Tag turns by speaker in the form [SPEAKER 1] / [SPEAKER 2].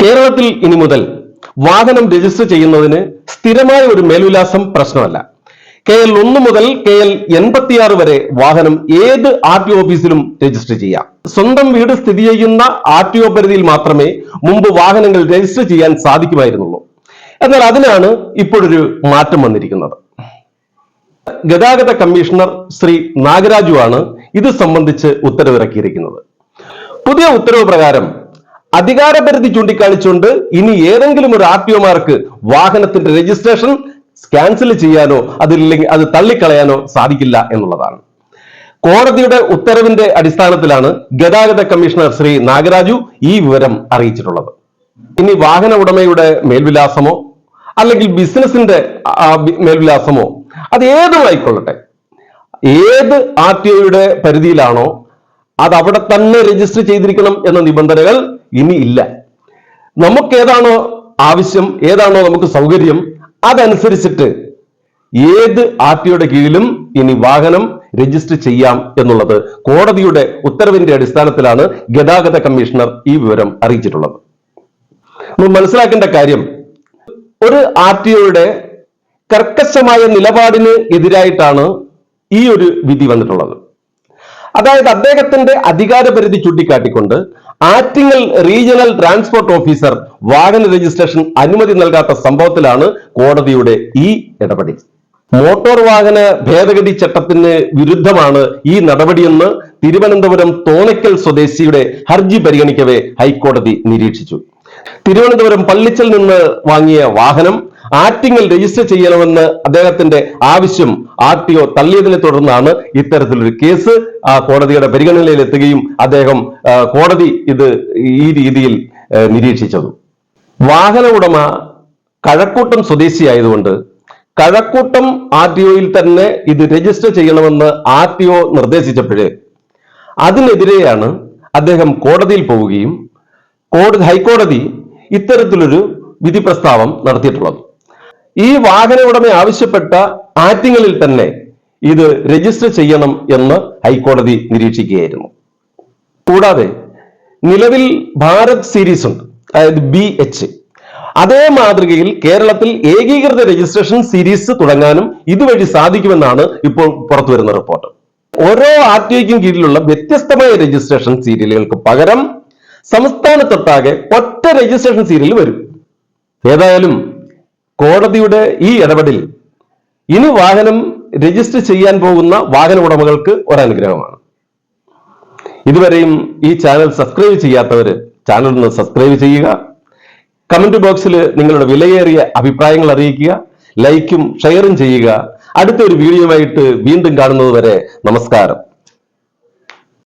[SPEAKER 1] കേരളത്തിൽ ഇനി മുതൽ വാഹനം രജിസ്റ്റർ ചെയ്യുന്നതിന് സ്ഥിരമായ ഒരു മേൽവിലാസം പ്രശ്നമല്ല. കെ എൽ ഒന്ന് മുതൽ കെ എൽ എൺപത്തിയാറ് വരെ വാഹനം ഏത് ആർ ടി ഓഫീസിലും രജിസ്റ്റർ ചെയ്യാം. സ്വന്തം വീട് സ്ഥിതി ചെയ്യുന്ന ആർ ടി ഒ പരിധിയിൽ മാത്രമേ മുമ്പ് വാഹനങ്ങൾ രജിസ്റ്റർ ചെയ്യാൻ സാധിക്കുമായിരുന്നുള്ളൂ. എന്നാൽ അതിനാണ് ഇപ്പോഴൊരു മാറ്റം വന്നിരിക്കുന്നത്. ഗതാഗത കമ്മീഷണർ ശ്രീ നാഗരാജു ആണ് ഇത് സംബന്ധിച്ച് ഉത്തരവിറക്കിയിരിക്കുന്നത്. പുതിയ ഉത്തരവ് പ്രകാരം അധികാരപരിധി ചൂണ്ടിക്കാണിച്ചുകൊണ്ട് ഇനി ഏതെങ്കിലും ഒരു ആർ ടി ഒമാർക്ക് വാഹനത്തിന്റെ രജിസ്ട്രേഷൻ ക്യാൻസൽ ചെയ്യാനോ അതില്ലെങ്കിൽ അത് തള്ളിക്കളയാനോ സാധിക്കില്ല എന്നുള്ളതാണ്. കോടതിയുടെ ഉത്തരവിന്റെ അടിസ്ഥാനത്തിലാണ് ഗതാഗത കമ്മീഷണർ ശ്രീ നാഗരാജു ഈ വിവരം അറിയിച്ചിട്ടുള്ളത്. ഇനി വാഹന ഉടമയുടെ മേൽവിലാസമോ അല്ലെങ്കിൽ ബിസിനസിന്റെ മേൽവിലാസമോ അത് ഏതുമായിക്കൊള്ളട്ടെ? ഏത് ആർ ടി ഒയുടെ പരിധിയിലാണോ അത് അവിടെ തന്നെ രജിസ്റ്റർ ചെയ്തിരിക്കണം എന്ന നിബന്ധനകൾ ഇനി ഇല്ല. നമുക്ക് ഏതാണോ ആവശ്യം ഏതാണോ നമുക്ക് സൗകര്യം അതനുസരിച്ചിട്ട് ഏത് ആർ ടിയുടെ കീഴിലും ഇനി വാഹനം രജിസ്റ്റർ ചെയ്യാം എന്നുള്ളത് കോടതിയുടെ ഉത്തരവിന്റെ അടിസ്ഥാനത്തിലാണ് ഗതാഗത കമ്മീഷണർ ഈ വിവരം അറിയിച്ചിട്ടുള്ളത്. മനസ്സിലാക്കേണ്ട കാര്യം ഒരു ആർ ടിഒയുടെ കർക്കശമായ നിലപാടിന് എതിരായിട്ടാണ് ഈ ഒരു വിധി വന്നിട്ടുള്ളത്. അതായത് അദ്ദേഹത്തിന്റെ അധികാരപരിധി ചൂണ്ടിക്കാട്ടിക്കൊണ്ട് ആറ്റിങ്ങൽ റീജിയണൽ ട്രാൻസ്പോർട്ട് ഓഫീസർ വാഹന രജിസ്ട്രേഷൻ അനുമതി നൽകാത്ത സംഭവത്തിലാണ് കോടതിയുടെ ഈ ഇടപെടൽ. മോട്ടോർ വാഹന ഭേദഗതി ചട്ടത്തിന് വിരുദ്ധമാണ് ഈ നടപടിയെന്ന് തിരുവനന്തപുരം തോണയ്ക്കൽ സ്വദേശിയുടെ ഹർജി പരിഗണിക്കവേ ഹൈക്കോടതി നിരീക്ഷിച്ചു. തിരുവനന്തപുരം പള്ളിച്ചൽ നിന്ന് വാങ്ങിയ വാഹനം ആറ്റിങ്ങൽ രജിസ്റ്റർ ചെയ്യണമെന്ന് അദ്ദേഹത്തിന്റെ ആവശ്യം ആർ ടി ഒ തള്ളിയതിനെ തുടർന്നാണ് ഇത്തരത്തിലൊരു കേസ് ആ കോടതിയുടെ പരിഗണനയിൽ എത്തുകയും അദ്ദേഹം കോടതി ഇത് ഈ രീതിയിൽ നിരീക്ഷിച്ചതും. വാഹന ഉടമ കഴക്കൂട്ടം സ്വദേശിയായതുകൊണ്ട് കഴക്കൂട്ടം ആർ ടി ഒയിൽ തന്നെ ഇത് രജിസ്റ്റർ ചെയ്യണമെന്ന് ആർ ടി ഒ നിർദ്ദേശിച്ചപ്പോഴേ അതിനെതിരെയാണ് അദ്ദേഹം കോടതിയിൽ പോവുകയും കോടതി ഹൈക്കോടതി ഇത്തരത്തിലൊരു വിധി പ്രസ്താവം നടത്തിയിട്ടുള്ളത്. ഈ വാഹന ഉടമ ആവശ്യപ്പെട്ട ആറ്റിങ്ങളിൽ തന്നെ ഇത് രജിസ്റ്റർ ചെയ്യണം എന്ന് ഹൈക്കോടതി നിരീക്ഷിക്കുകയായിരുന്നു. കൂടാതെ നിലവിൽ ഭാരത് സീരീസ് ഉണ്ട് അതായത് ബി എച്ച് അതേ മാതൃകയിൽ കേരളത്തിൽ ഏകീകൃത രജിസ്ട്രേഷൻ സീരീസ് തുടങ്ങാനും ഇതുവഴി സാധിക്കുമെന്നാണ് ഇപ്പോൾ പുറത്തു വരുന്ന റിപ്പോർട്ട്. ഓരോ ആർ ടി ഐക്കും കീഴിലുള്ള വ്യത്യസ്തമായ രജിസ്ട്രേഷൻ സീരിയലുകൾക്ക് പകരം സംസ്ഥാനത്തൊട്ടാകെ ഒറ്റ രജിസ്ട്രേഷൻ സീരിയൽ വരും. ഏതായാലും കോടതിയുടെ ഈ ഇടപെടൽ ഇനി വാഹനം രജിസ്റ്റർ ചെയ്യാൻ പോകുന്ന വാഹന ഉടമകൾക്ക് ഒരനുഗ്രഹമാണ്. ഇതുവരെയും ഈ ചാനൽ സബ്സ്ക്രൈബ് ചെയ്യാത്തവർ ചാനൽ ഒന്ന് സബ്സ്ക്രൈബ് ചെയ്യുക. കമന്റ് ബോക്സിൽ നിങ്ങളുടെ വിലയേറിയ അഭിപ്രായങ്ങൾ അറിയിക്കുക. ലൈക്കും ഷെയറും ചെയ്യുക. അടുത്തൊരു വീഡിയോയുമായിട്ട് വീണ്ടും കാണുന്നത് വരെ നമസ്കാരം.